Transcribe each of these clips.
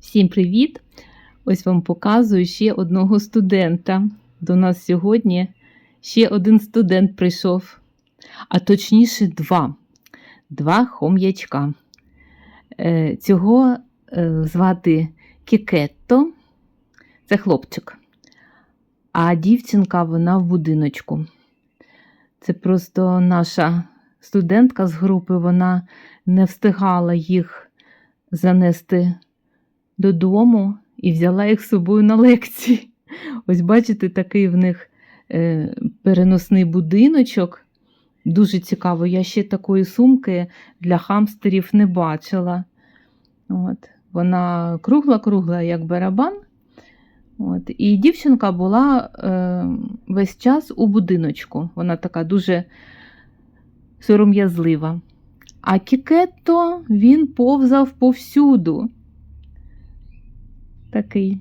Всім привіт! Ось вам показую ще одного студента. До нас сьогодні ще один студент прийшов, а точніше, два. Два хом'ячка. Е, Цього е, звати Кікетто, це хлопчик. А дівчинка вона в будиночку. Це просто наша студентка з групи, вона не встигала їх занести додому і взяла їх з собою на лекції. Ось бачите, такий в них е, переносний будиночок. Дуже цікаво. Я ще такої сумки для хамстерів не бачила. От. Вона кругла-кругла, як барабан. От. І дівчинка була е, весь час у будиночку. Вона така дуже сором'язлива. А Кікетто він повзав повсюду. Такий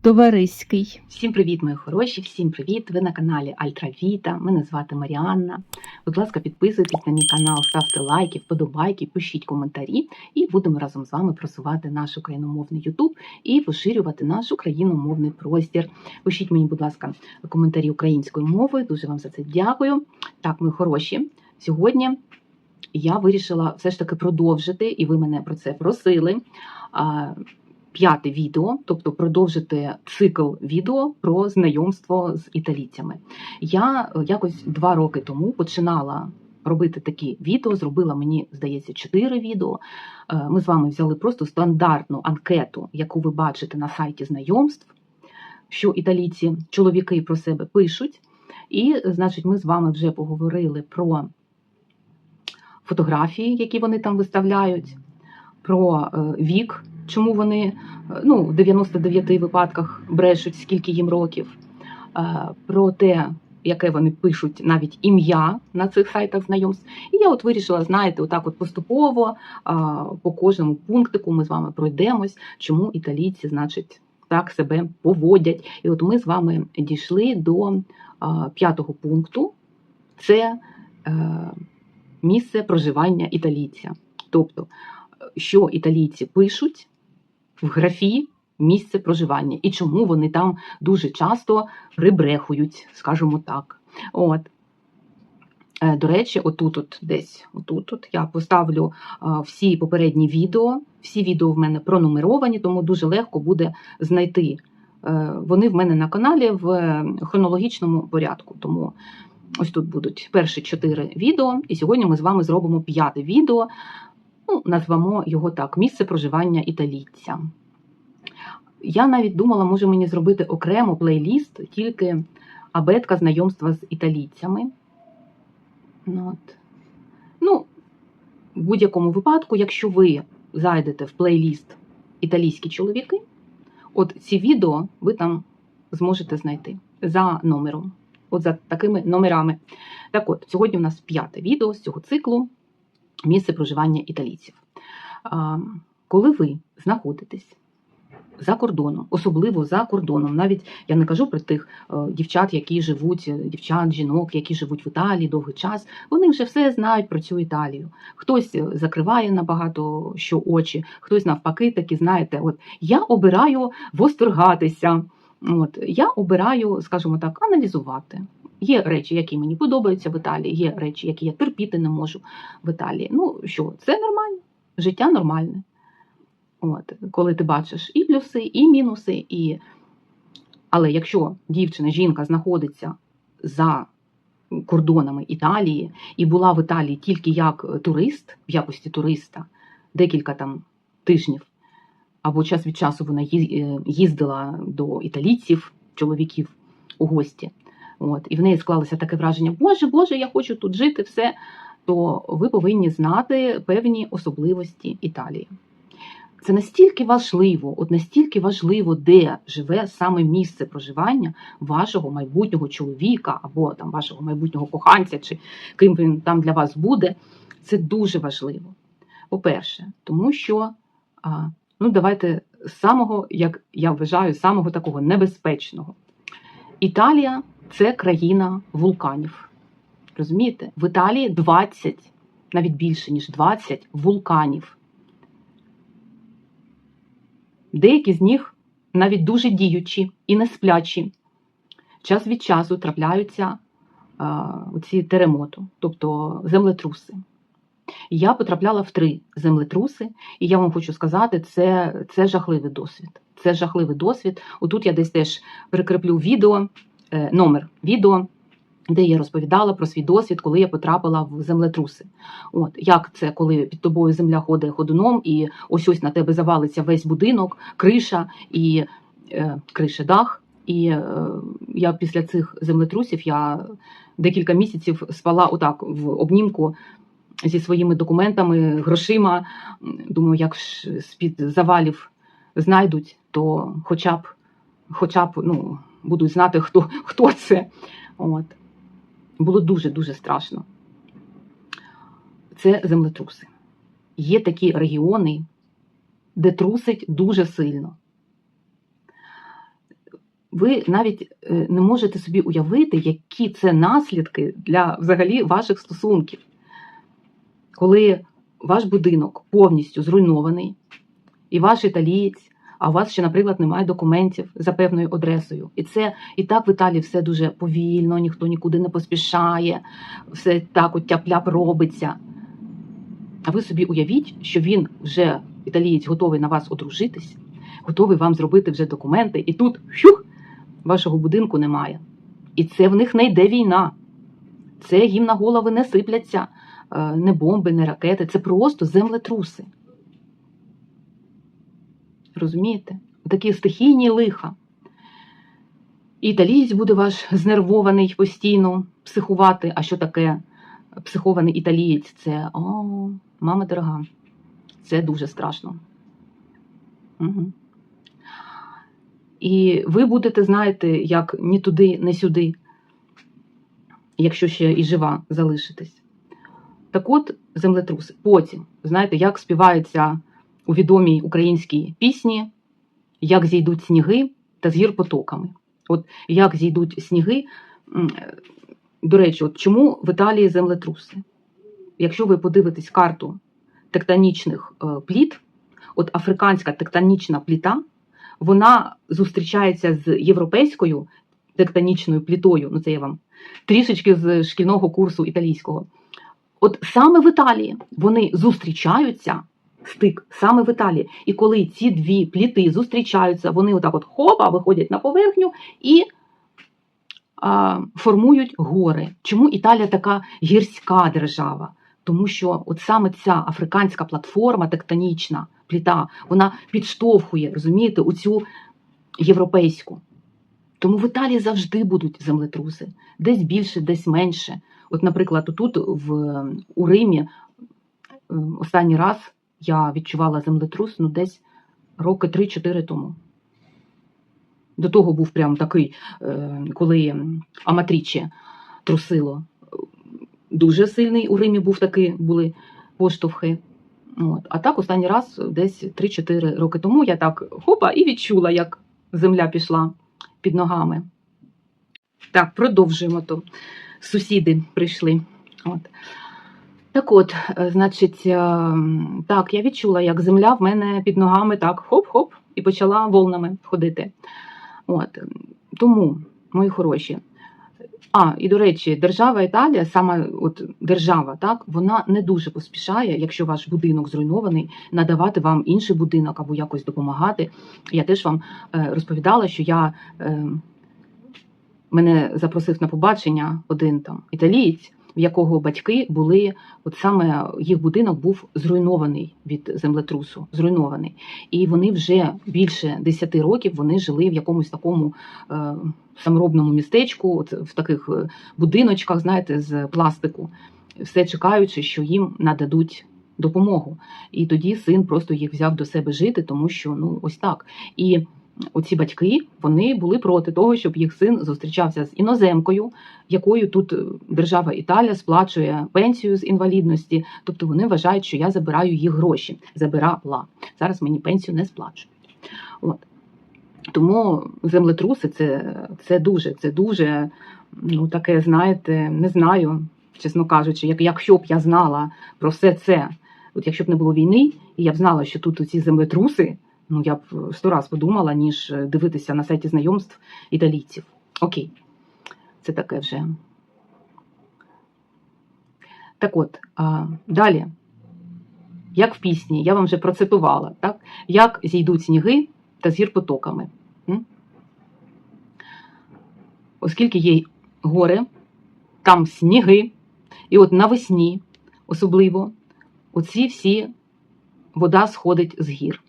товариський. Всім привіт, мої хороші! Всім привіт! Ви на каналі Альтравіта. Мене звати Маріанна. Будь ласка, підписуйтесь на мій канал, ставте лайки, вподобайки, пишіть коментарі, і будемо разом з вами просувати наш україномовний Ютуб і поширювати наш україномовний простір. Пишіть мені, будь ласка, коментарі українською мовою. Дуже вам за це дякую. Так, мої хороші. Сьогодні я вирішила все ж таки продовжити, і ви мене про це просили. П'яте відео, тобто продовжити цикл відео про знайомство з італійцями. Я е, якось два роки тому починала робити такі відео. Зробила мені, здається, чотири відео. Е, Ми з вами взяли просто стандартну анкету, яку ви бачите на сайті знайомств, що італійці, чоловіки про себе пишуть. І, значить, ми з вами вже поговорили про фотографії, які вони там виставляють, про е, вік чому вони ну, в 99 випадках брешуть, скільки їм років, про те, яке вони пишуть навіть ім'я на цих сайтах знайомств. І я от вирішила, знаєте, отак от поступово по кожному пунктику ми з вами пройдемось, чому італійці, значить, так себе поводять. І от ми з вами дійшли до п'ятого пункту: це е, місце проживання італійця. Тобто, що італійці пишуть в графі місце проживання і чому вони там дуже часто прибрехують, скажімо так. От. Е, до речі, отут от десь отут от я поставлю всі попередні відео. Всі відео в мене пронумеровані, тому дуже легко буде знайти. Е, вони в мене на каналі в хронологічному порядку. Тому ось тут будуть перші чотири відео. І сьогодні ми з вами зробимо п'яте відео ну, назвемо його так, місце проживання італійця. Я навіть думала, може мені зробити окремо плейліст, тільки абетка знайомства з італійцями. От. Ну, В будь-якому випадку, якщо ви зайдете в плейліст Італійські чоловіки, от ці відео ви там зможете знайти за номером. От за такими номерами. Так от, сьогодні у нас п'яте відео з цього циклу місце проживання італійців. Коли ви знаходитесь за кордоном, особливо за кордоном, навіть я не кажу про тих е, дівчат, які живуть, е, дівчат, жінок, які живуть в Італії довгий час, вони вже все знають про цю Італію. Хтось е, закриває набагато що очі, хтось навпаки, таки знаєте, от я обираю восторгатися. От я обираю, скажімо так, аналізувати. Є речі, які мені подобаються в Італії, є речі, які я терпіти не можу в Італії. Ну що, це нормально, життя нормальне. От, Коли ти бачиш і плюси, і мінуси, і... але якщо дівчина, жінка знаходиться за кордонами Італії і була в Італії тільки як турист, в якості туриста, декілька там тижнів, або час від часу вона е, їздила до італійців, чоловіків у гості. От, І в неї склалося таке враження, Боже, Боже, я хочу тут жити, все, то ви повинні знати певні особливості Італії. Це настільки важливо, от настільки важливо, де живе саме місце проживання вашого майбутнього чоловіка або там вашого майбутнього коханця, чи ким він там для вас буде. Це дуже важливо. По-перше, тому що, ну, давайте з самого, як я вважаю, самого такого небезпечного. Італія це країна вулканів. Розумієте? В Італії 20, навіть більше, ніж 20 вулканів. деякі з них навіть дуже діючі і не сплячі. Час від часу трапляються а, ці теремоти, тобто землетруси. Я потрапляла в три землетруси, і я вам хочу сказати, це, це жахливий досвід. Це жахливий досвід. Отут я десь теж прикріплю відео, е, номер відео, де я розповідала про свій досвід, коли я потрапила в землетруси. От як це, коли під тобою земля ходить ходуном, і ось ось на тебе завалиться весь будинок, криша і е, криша дах. І е, я після цих землетрусів я декілька місяців спала отак в обнімку зі своїми документами, грошима. Думаю, як ж з-під завалів знайдуть, то хоча б, хоча б ну, будуть знати, хто, хто це. От. Було дуже-дуже страшно. Це землетруси. Є такі регіони, де трусить дуже сильно. Ви навіть е, не можете собі уявити, які це наслідки для взагалі ваших стосунків, коли ваш будинок повністю зруйнований, і ваш італієць, а у вас ще, наприклад, немає документів за певною адресою. І це і так в Італії все дуже повільно, ніхто нікуди не поспішає, все так от тяп-ляп робиться. А ви собі уявіть, що він вже італієць готовий на вас одружитись, готовий вам зробити вже документи, і тут хюх, вашого будинку немає. І це в них не йде війна. Це їм на голови не сипляться е, не бомби, не ракети, це просто землетруси. Розумієте? Такі стихійні лиха. Італієць буде ваш знервований постійно, психувати. А що таке психований італієць? Це о, мама дорога. Це дуже страшно. Угу. І ви будете, знаєте, як ні туди, ні сюди, якщо ще і жива залишитесь. Так от, землетруси. Потім, знаєте, як співається у відомій українській пісні, як зійдуть сніги та з гір потоками. От як зійдуть сніги. До речі, от чому в Італії землетруси? Якщо ви подивитесь карту тектонічних е, пліт, от африканська тектонічна пліта, вона зустрічається з європейською тектонічною плітою. Ну, це я вам трішечки з шкільного курсу італійського. От саме в Італії вони зустрічаються, стик саме в Італії. І коли ці дві пліти зустрічаються, вони отак от хопа виходять на поверхню і а, формують гори. Чому Італія така гірська держава? Тому що от саме ця африканська платформа тектонічна пліта, вона підштовхує, розумієте, у цю європейську. Тому в Італії завжди будуть землетруси, десь більше, десь менше. От, наприклад, тут в, у Римі е, останній раз я відчувала землетрус ну, десь роки 3-4 тому. До того був прям такий, е, коли Аматріче трусило. Дуже сильний у Римі був такий, були поштовхи. От. А так останній раз десь 3-4 роки тому я так хопа і відчула, як земля пішла під ногами. Так, продовжуємо то. Сусіди прийшли. От. Так от, е, значить, е, так, я відчула, як земля в мене під ногами так хоп-хоп і почала волнами ходити. От. Тому, мої хороші. А, і до речі, держава Італія, саме от держава, так, вона не дуже поспішає, якщо ваш будинок зруйнований, надавати вам інший будинок або якось допомагати. Я теж вам е, розповідала, що я е, мене запросив на побачення один там італієць, в якого батьки були, от саме їх будинок був зруйнований від землетрусу, зруйнований. І вони вже більше 10 років вони жили в якомусь такому е, саморобному містечку, от, в таких е, будиночках, знаєте, з пластику, все чекаючи, що їм нададуть допомогу. І тоді син просто їх взяв до себе жити, тому що ну ось так. І оці батьки вони були проти того, щоб їх син зустрічався з іноземкою, якою тут е, держава Італія сплачує пенсію з інвалідності. Тобто вони вважають, що я забираю їх гроші. Забирала. Зараз мені пенсію не сплачують. От. Тому землетруси це, це дуже, це дуже, ну таке, знаєте, не знаю, чесно кажучи, як, якщо б я знала про все це, от якщо б не було війни, і я б знала, що тут ці землетруси Ну, я б сто раз подумала, ніж е, дивитися на сайті знайомств італійців. Окей, це таке вже. Так от, а, далі, як в пісні, я вам вже процитувала, так? як зійдуть сніги та зір потоками. М? Оскільки є гори, там сніги, і от навесні, особливо, оці всі вода сходить з гір.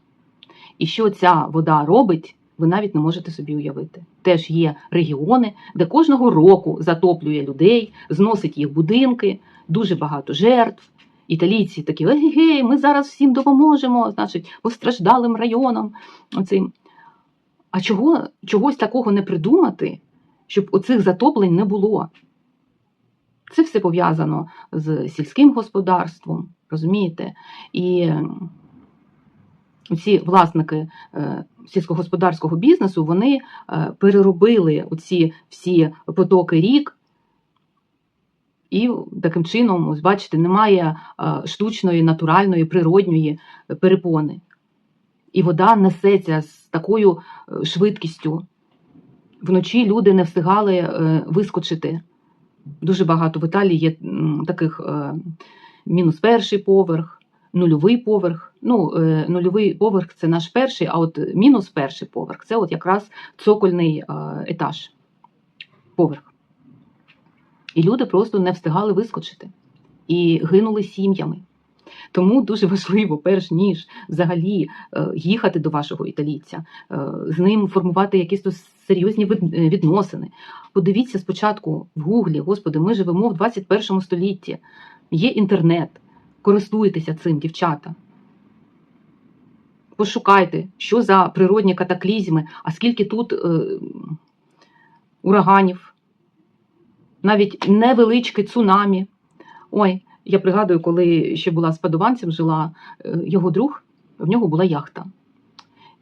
І що ця вода робить, ви навіть не можете собі уявити. Теж є регіони, де кожного року затоплює людей, зносить їх будинки, дуже багато жертв. Італійці такі, ей, ми зараз всім допоможемо, значить, постраждалим районам. Оцим. А чого, чогось такого не придумати, щоб оцих затоплень не було? Це все пов'язано з сільським господарством, розумієте? І ці власники е, сільськогосподарського бізнесу вони е, переробили оці всі потоки рік, і таким чином, ось бачите, немає е, штучної, натуральної, природньої перепони. І вода несеться з такою швидкістю. Вночі люди не встигали вискочити. Дуже багато в Італії є таких мінус перший поверх, нульовий поверх. Ну, е, нульовий поверх це наш перший, а от мінус перший поверх це от якраз цокольний е, етаж, поверх. І люди просто не встигали вискочити і гинули сім'ями. Тому дуже важливо, перш ніж взагалі е, їхати до вашого італійця, з ним формувати якісь серйозні відносини. Подивіться спочатку в Гуглі, господи, ми живемо в 21 столітті, є інтернет, користуйтеся цим, дівчата. Пошукайте, що за природні катаклізми, а скільки тут е, ураганів, навіть невеличке цунамі. Ой, я пригадую, коли ще була з падованцем, жила е, його друг, в нього була яхта.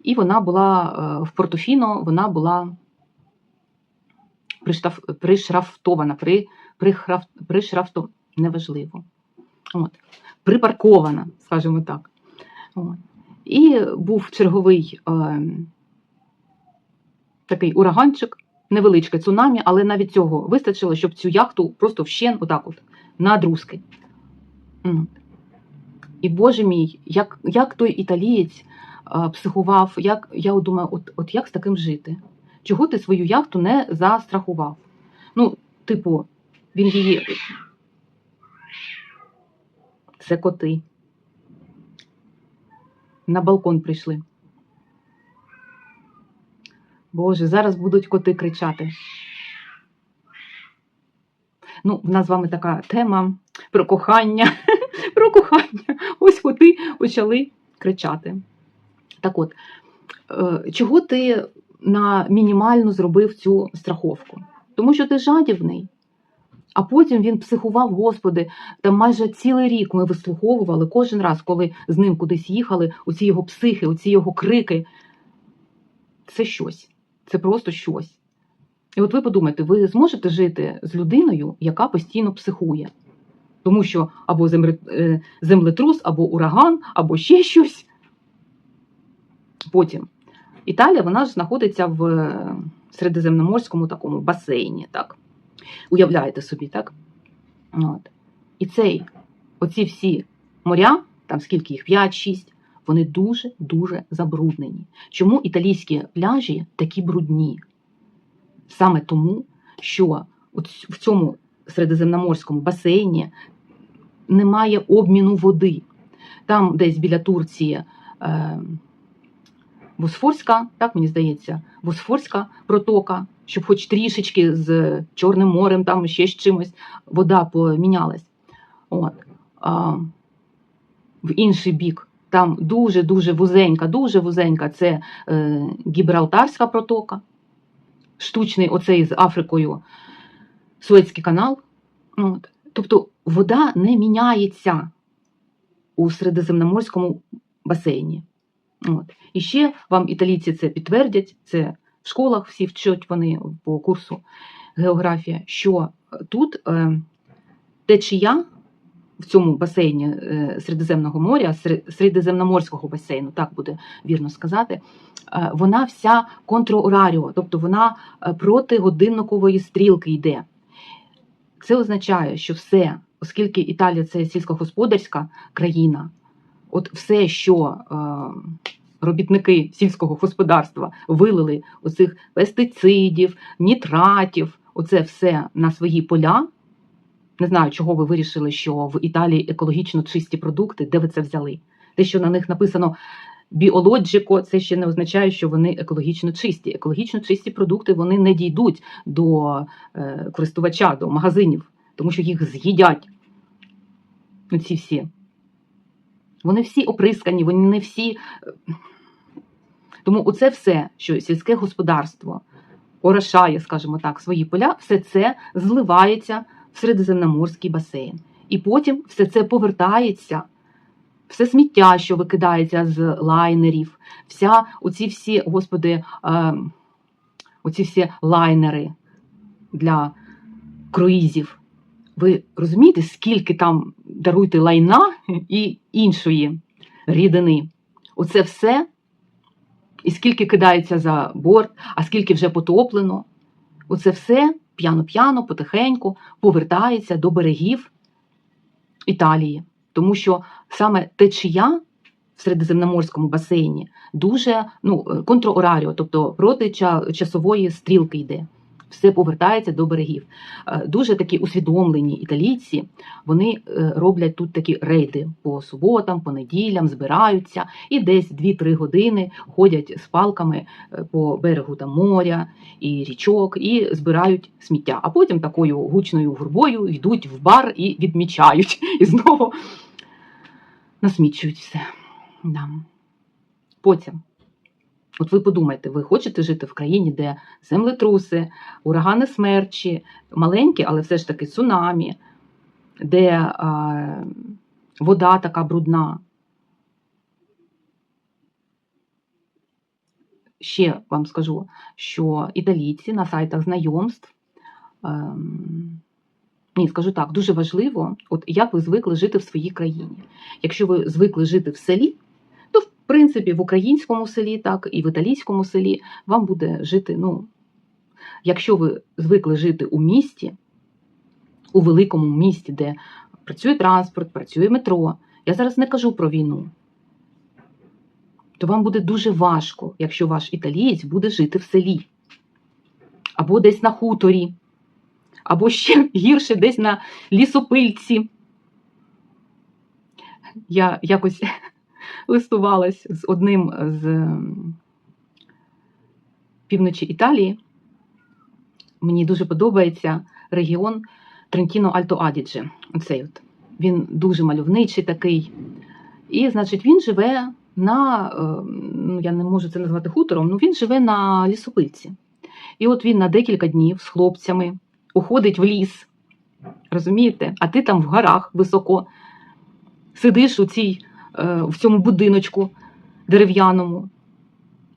І вона була е, в Портофіно, вона була приштаф, пришрафтована, при, прихраф, пришрафто, неважливо. От, припаркована, скажімо так. І був черговий е, такий ураганчик, невеличке цунамі, але навіть цього вистачило, щоб цю яхту просто вщен, отак от, на друзки. І Боже мій, як, як той італієць е, психував, як, я думаю, от, от як з таким жити? Чого ти свою яхту не застрахував? Ну, типу, він її. Це коти. На балкон прийшли. Боже, зараз будуть коти кричати. Ну, в нас з вами така тема про кохання. Про кохання. Ось коти почали кричати. Так от, е, чого ти на мінімальну зробив цю страховку? Тому що ти жадібний. А потім він психував, господи, там майже цілий рік ми вислуховували кожен раз, коли з ним кудись їхали, оці його психи, оці його крики. Це щось. Це просто щось. І от ви подумайте, ви зможете жити з людиною, яка постійно психує. Тому що або е, землетрус, або ураган, або ще щось. Потім. Італія вона ж знаходиться в е, середземноморському такому басейні. Так? Уявляєте собі, так? От. І цей, оці всі моря, там скільки їх, 5-6, вони дуже-дуже забруднені. Чому італійські пляжі такі брудні? Саме тому, що от в цьому середземноморському басейні немає обміну води. Там десь біля Турції е, Босфорська, так мені здається, Босфорська протока, щоб хоч трішечки з Чорним морем, там ще з чимось вода помінялась. От. А, в інший бік там дуже-дуже вузенька, дуже вузенька це е, Гібралтарська протока, штучний оцей з Африкою Суецький канал. От. Тобто вода не міняється у Середземноморському басейні. От. І ще вам італійці це підтвердять, це в школах всі вчать вони по курсу географія, що тут е, течія в цьому басейні е, Середземного моря, Середземноморського басейну, так буде вірно сказати, е, вона вся контраораріо, тобто вона е, проти годинникової стрілки йде. Це означає, що все, оскільки Італія це сільськогосподарська країна, от все, що е, робітники сільського господарства вилили оцих пестицидів, нітратів, оце все на свої поля. Не знаю, чого ви вирішили, що в Італії екологічно чисті продукти, де ви це взяли? Те, що на них написано біологіко, це ще не означає, що вони екологічно чисті. Екологічно чисті продукти вони не дійдуть до е, користувача, до магазинів, тому що їх з'їдять. Ці всі. Вони всі оприскані, вони не всі. Тому оце все, що сільське господарство орошає, скажімо так, свої поля, все це зливається в Середземноморський басейн. І потім все це повертається, все сміття, що викидається з лайнерів, вся оці всі, господи, е, оці всі лайнери для круїзів. Ви розумієте, скільки там даруйте лайна і іншої рідини? Оце все, і скільки кидається за борт, а скільки вже потоплено. Оце все п'яно-п'яно, потихеньку повертається до берегів Італії. Тому що саме течія в Середземноморському басейні дуже ну, контраораріо, тобто проти часової стрілки йде. Все повертається до берегів. Е, Дуже такі усвідомлені італійці, вони е, роблять тут такі рейди по суботам, по неділям, збираються і десь 2-3 години ходять з палками е, по берегу там, моря і річок і збирають сміття. А потім такою гучною гурбою йдуть в бар і відмічають. І знову насмічують все. Да. Потім. От ви подумайте, ви хочете жити в країні, де землетруси, урагани смерчі, маленькі, але все ж таки цунамі, де е, вода така брудна. Ще вам скажу, що італійці на сайтах знайомств. ем, ні, скажу так, дуже важливо, от як ви звикли жити в своїй країні. Якщо ви звикли жити в селі, принципі в українському селі, так і в італійському селі вам буде жити. Ну, якщо ви звикли жити у місті, у великому місті, де працює транспорт, працює метро. Я зараз не кажу про війну. То вам буде дуже важко, якщо ваш італієць буде жити в селі, або десь на хуторі, або ще гірше десь на лісопильці. Я якось листувалась з одним з півночі Італії. Мені дуже подобається регіон Трентіно Альто Адідже. Оцей от. Він дуже мальовничий такий. І, значить, він живе на, е, ну я не можу це назвати хутором, ну він живе на лісопильці. І от він на декілька днів з хлопцями уходить в ліс. Розумієте? А ти там в горах високо сидиш у цій, в цьому будиночку дерев'яному.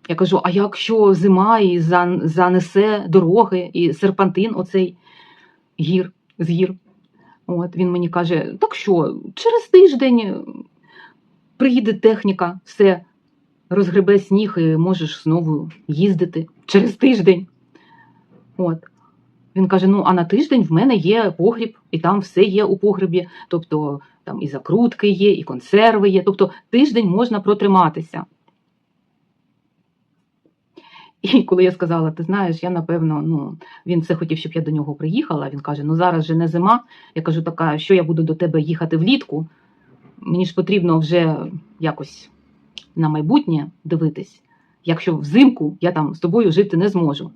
Я кажу: а якщо зима і занесе дороги, і серпантин, оцей гір з гір. От він мені каже: так що, через тиждень приїде техніка, все розгребе сніг і можеш знову їздити через тиждень. От. Він каже: ну, а на тиждень в мене є погріб, і там все є у погребі. Тобто там і закрутки є, і консерви є. Тобто тиждень можна протриматися. І коли я сказала, ти знаєш, я напевно, ну він все хотів, щоб я до нього приїхала. Він каже: Ну зараз же не зима. Я кажу, така, що я буду до тебе їхати влітку. Мені ж потрібно вже якось на майбутнє дивитись. Якщо взимку я там з тобою жити не зможу.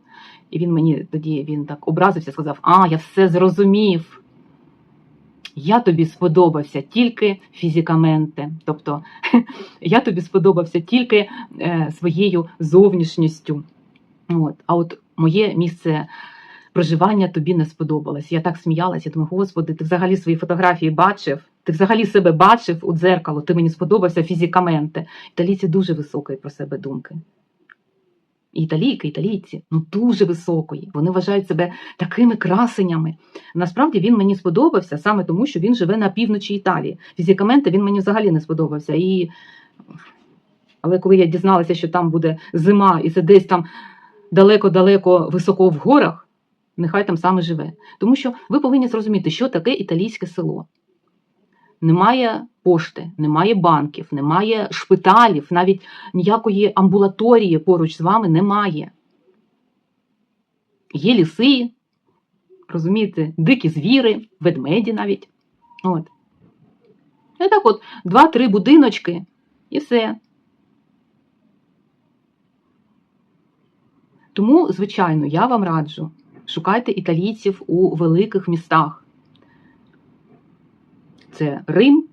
І він мені тоді він так образився, сказав: А, я все зрозумів. Я тобі сподобався тільки фізикаменте. Тобто я тобі сподобався тільки е, своєю зовнішністю. От. А от моє місце проживання тобі не сподобалось. Я так сміялася, я думаю, господи, ти взагалі свої фотографії бачив, ти взагалі себе бачив у дзеркало, ти мені сподобався фізикаменте. Італійці дуже високої про себе думки. Італійки, італійці, ну дуже високої. Вони вважають себе такими красенями. Насправді він мені сподобався саме тому, що він живе на півночі Італії. Фізикаменти він мені взагалі не сподобався. І... Але коли я дізналася, що там буде зима, і це десь там далеко-далеко високо в горах, нехай там саме живе. Тому що ви повинні зрозуміти, що таке італійське село. Немає пошти, немає банків, немає шпиталів, навіть ніякої амбулаторії поруч з вами немає. Є ліси, розумієте, дикі звіри, ведмеді навіть. От. І так от, два-три будиночки і все. Тому, звичайно, я вам раджу, шукайте італійців у великих містах. Це Рим,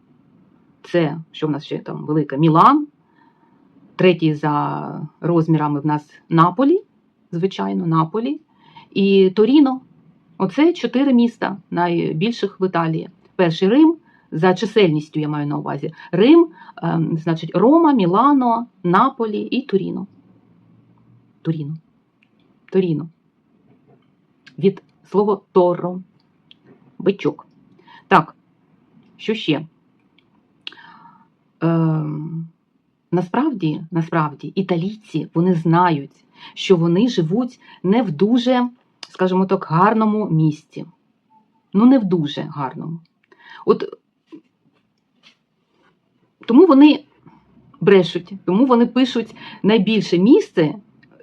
це, що в нас ще там велике, Мілан, третій за розмірами в нас Наполі, звичайно, Наполі, і Торіно. Оце чотири міста, найбільших в Італії. Перший Рим, за чисельністю я маю на увазі. Рим, ем, значить, Рома, Мілано, Наполі і Туріно. Туріно. Торіно. Від слова торо. Бичок. Так, що ще? Ем, насправді, насправді, італійці вони знають, що вони живуть не в дуже, скажімо так, гарному місці. Ну, не в дуже гарному. От тому вони брешуть, тому вони пишуть найбільше місце,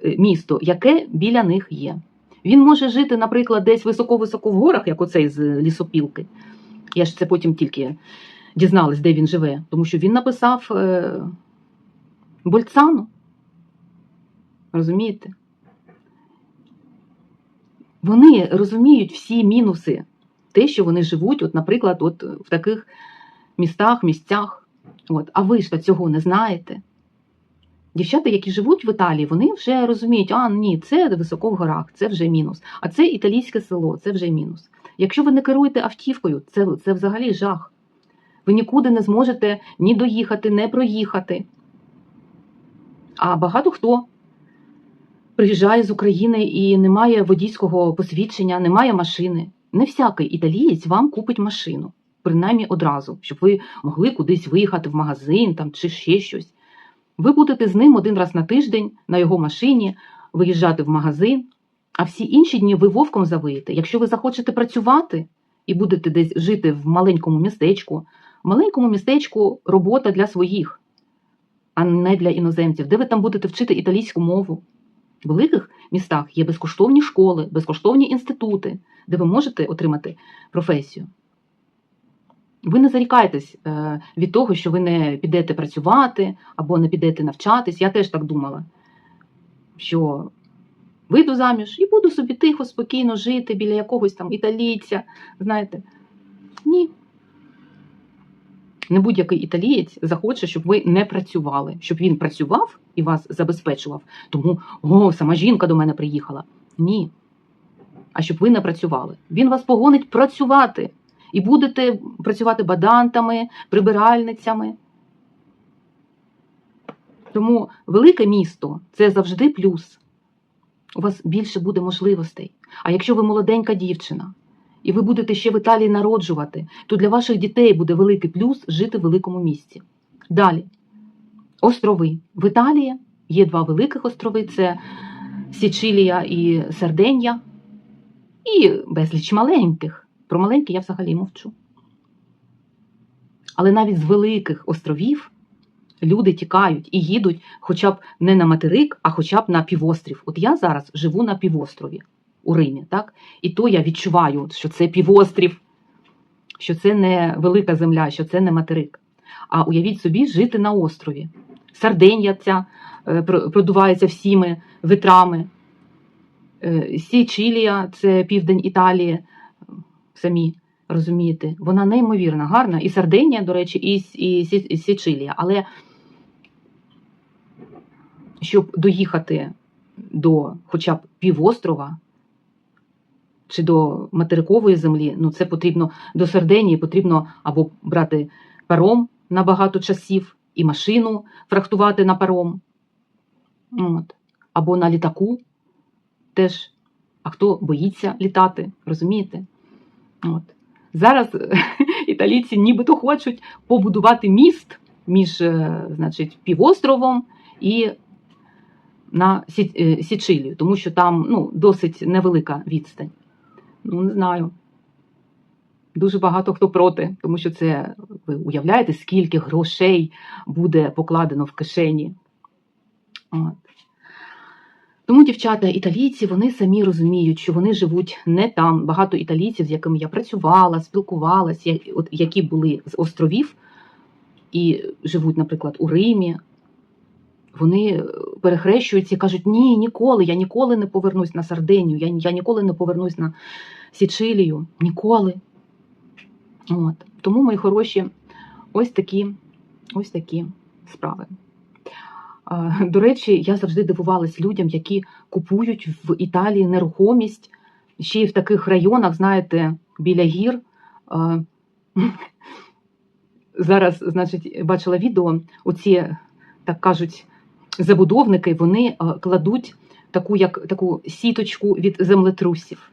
е, місто, яке біля них є. Він може жити, наприклад, десь високо-високо в горах, як оцей з лісопілки. Я ж це потім тільки дізналась, де він живе, тому що він написав е, Больцану. Розумієте? Вони розуміють всі мінуси, те, що вони живуть, от, наприклад, от в таких містах, місцях. От. А ви ж цього не знаєте. Дівчата, які живуть в Італії, вони вже розуміють, а ні, це високо в горах, це вже мінус. А це італійське село, це вже мінус. Якщо ви не керуєте автівкою, це, це взагалі жах. Ви нікуди не зможете ні доїхати, ні проїхати. А багато хто приїжджає з України і не має водійського посвідчення, немає машини. Не всякий італієць вам купить машину, принаймні одразу, щоб ви могли кудись виїхати в магазин там, чи ще щось. Ви будете з ним один раз на тиждень на його машині виїжджати в магазин, а всі інші дні ви вовком завиєте. Якщо ви захочете працювати і будете десь жити в маленькому містечку, в маленькому містечку робота для своїх, а не для іноземців, де ви там будете вчити італійську мову. В великих містах є безкоштовні школи, безкоштовні інститути, де ви можете отримати професію. Ви не зарікайтесь е, від того, що ви не підете працювати або не підете навчатись. Я теж так думала, що вийду заміж і буду собі тихо, спокійно жити біля якогось там італійця. Знаєте, ні. Не будь-який італієць захоче, щоб ви не працювали, щоб він працював і вас забезпечував. Тому о, сама жінка до мене приїхала. Ні. А щоб ви не працювали. Він вас погонить працювати. І будете працювати бадантами, прибиральницями. Тому велике місто це завжди плюс. У вас більше буде можливостей. А якщо ви молоденька дівчина, і ви будете ще в Італії народжувати, то для ваших дітей буде великий плюс жити в великому місті. Далі, острови. В Італії є два великих острови: це Січилія і Сарденія, і безліч маленьких. Про маленькі я взагалі мовчу. Але навіть з великих островів люди тікають і їдуть хоча б не на материк, а хоча б на півострів. От я зараз живу на півострові у Римі, так? І то я відчуваю, що це півострів, що це не велика земля, що це не материк. А уявіть собі, жити на острові. Сарденія ця е, продувається всіми витрами. Е, Січилія це південь Італії самі розумієте, вона неймовірно гарна. І Сардинія, до речі, і Січилія. Але щоб доїхати до хоча б півострова чи до материкової землі, ну це потрібно до Сардинії потрібно або брати паром на багато часів і машину фрахтувати на паром. От. або на літаку теж. А хто боїться літати, розумієте? От. Зараз італійці нібито хочуть побудувати міст між е, значить, півостровом і на е, Січилію, тому що там ну, досить невелика відстань. Ну, не знаю. Дуже багато хто проти, тому що це ви уявляєте, скільки грошей буде покладено в кишені. От. Тому дівчата, італійці, вони самі розуміють, що вони живуть не там. Багато італійців, з якими я працювала, спілкувалася, які були з островів і живуть, наприклад, у Римі. Вони е, перехрещуються і кажуть: ні, ніколи, я ніколи не повернусь на Сардинію, я, я ніколи не повернусь на Січилію. Ніколи. От. Тому, мої хороші, ось такі, ось такі справи. До речі, я завжди дивувалась людям, які купують в Італії нерухомість ще й в таких районах, знаєте, біля гір. Зараз, значить, бачила відео, оці, так кажуть, забудовники, вони кладуть таку, як, таку сіточку від землетрусів.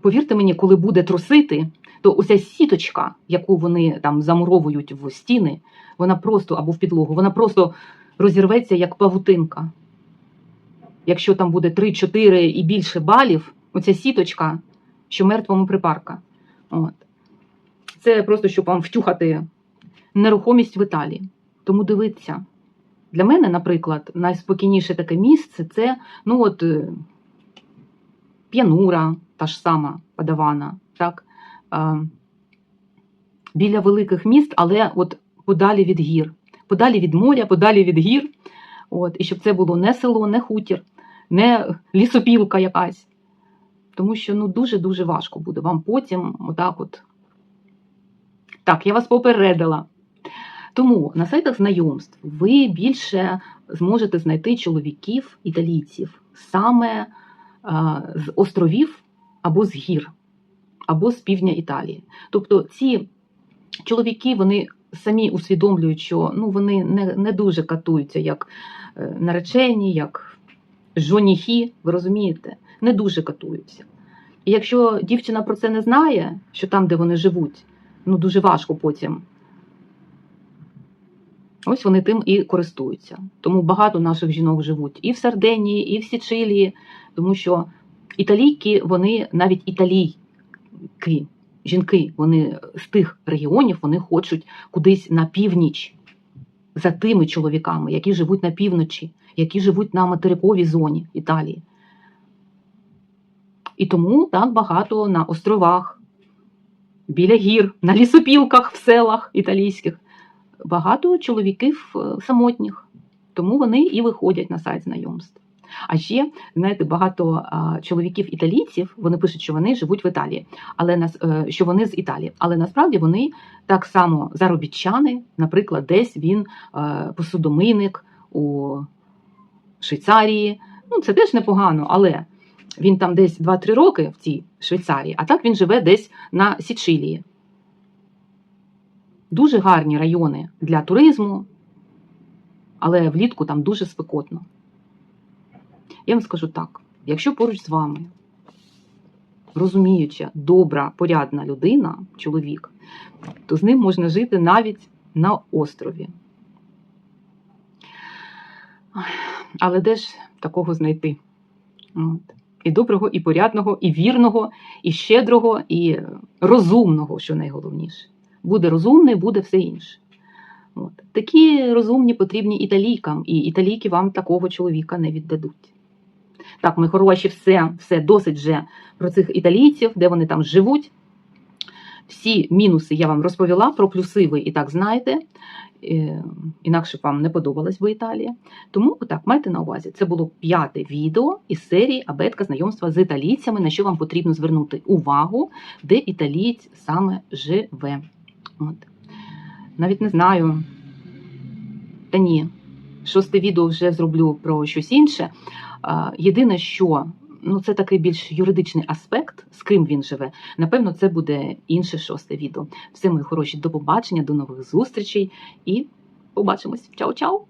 Повірте мені, коли буде трусити, то оця сіточка, яку вони там замуровують в стіни, вона просто або в підлогу, вона просто розірветься як павутинка. Якщо там буде 3-4 і більше балів, оця сіточка, що мертвому припарка. От. Це просто щоб вам втюхати нерухомість в Італії. Тому дивіться. Для мене, наприклад, найспокійніше таке місце це ну от, е, п'янура, та ж сама Падавана, так? Біля великих міст, але от подалі від гір, подалі від моря, подалі від гір. От, і щоб це було не село, не хутір, не лісопілка якась. Тому що ну, дуже-дуже важко буде вам потім отак от. Так, я вас попередила. Тому на сайтах знайомств ви більше зможете знайти чоловіків італійців саме з островів або з гір, або з півдня Італії. Тобто ці чоловіки вони самі усвідомлюють, що ну, вони не, не дуже катуються як е, наречені, як жоніхи, ви розумієте, не дуже катуються. І якщо дівчина про це не знає, що там, де вони живуть, ну дуже важко потім. Ось вони тим і користуються. Тому багато наших жінок живуть і в Сардинії, і в Січилії, тому що італійки, вони навіть італійки, жінки, вони з тих регіонів вони хочуть кудись на північ за тими чоловіками, які живуть на півночі, які живуть на материковій зоні Італії. І тому так багато на островах, біля гір, на лісопілках в селах італійських багато чоловіків е, самотніх, тому вони і виходять на сайт знайомств. А ще, знаєте, багато чоловіків італійців вони пишуть, що вони живуть в Італії, але нас е, що вони з Італії. Але насправді вони так само заробітчани, наприклад, десь він е, посудомийник у Швейцарії. Ну, це теж непогано, але він там десь 2-3 роки в цій Швейцарії, а так він живе десь на Січилії. Дуже гарні райони для туризму, але влітку там дуже спекотно. Я вам скажу так: якщо поруч з вами розуміюча, добра, порядна людина, чоловік, то з ним можна жити навіть на острові. Але де ж такого знайти? От. І доброго, і порядного, і вірного, і щедрого, і розумного, що найголовніше. Буде розумний, буде все інше. От. Такі розумні потрібні італійкам, і італійки вам такого чоловіка не віддадуть. Так, ми хороші, все, все досить вже про цих італійців, де вони там живуть. Всі мінуси я вам розповіла, про плюси ви і так знаєте. Е, Інакше б вам не подобалась би Італія. Тому отак, майте на увазі, це було п'яте відео із серії Абетка знайомства з італійцями, на що вам потрібно звернути увагу, де італієць саме живе. От. Навіть не знаю. Та ні, шосте відео вже зроблю про щось інше. Єдине, що ну, це такий більш юридичний аспект, з ким він живе. Напевно, це буде інше шосте відео. Все, мої хороші, до побачення, до нових зустрічей і побачимось. Чао-чао!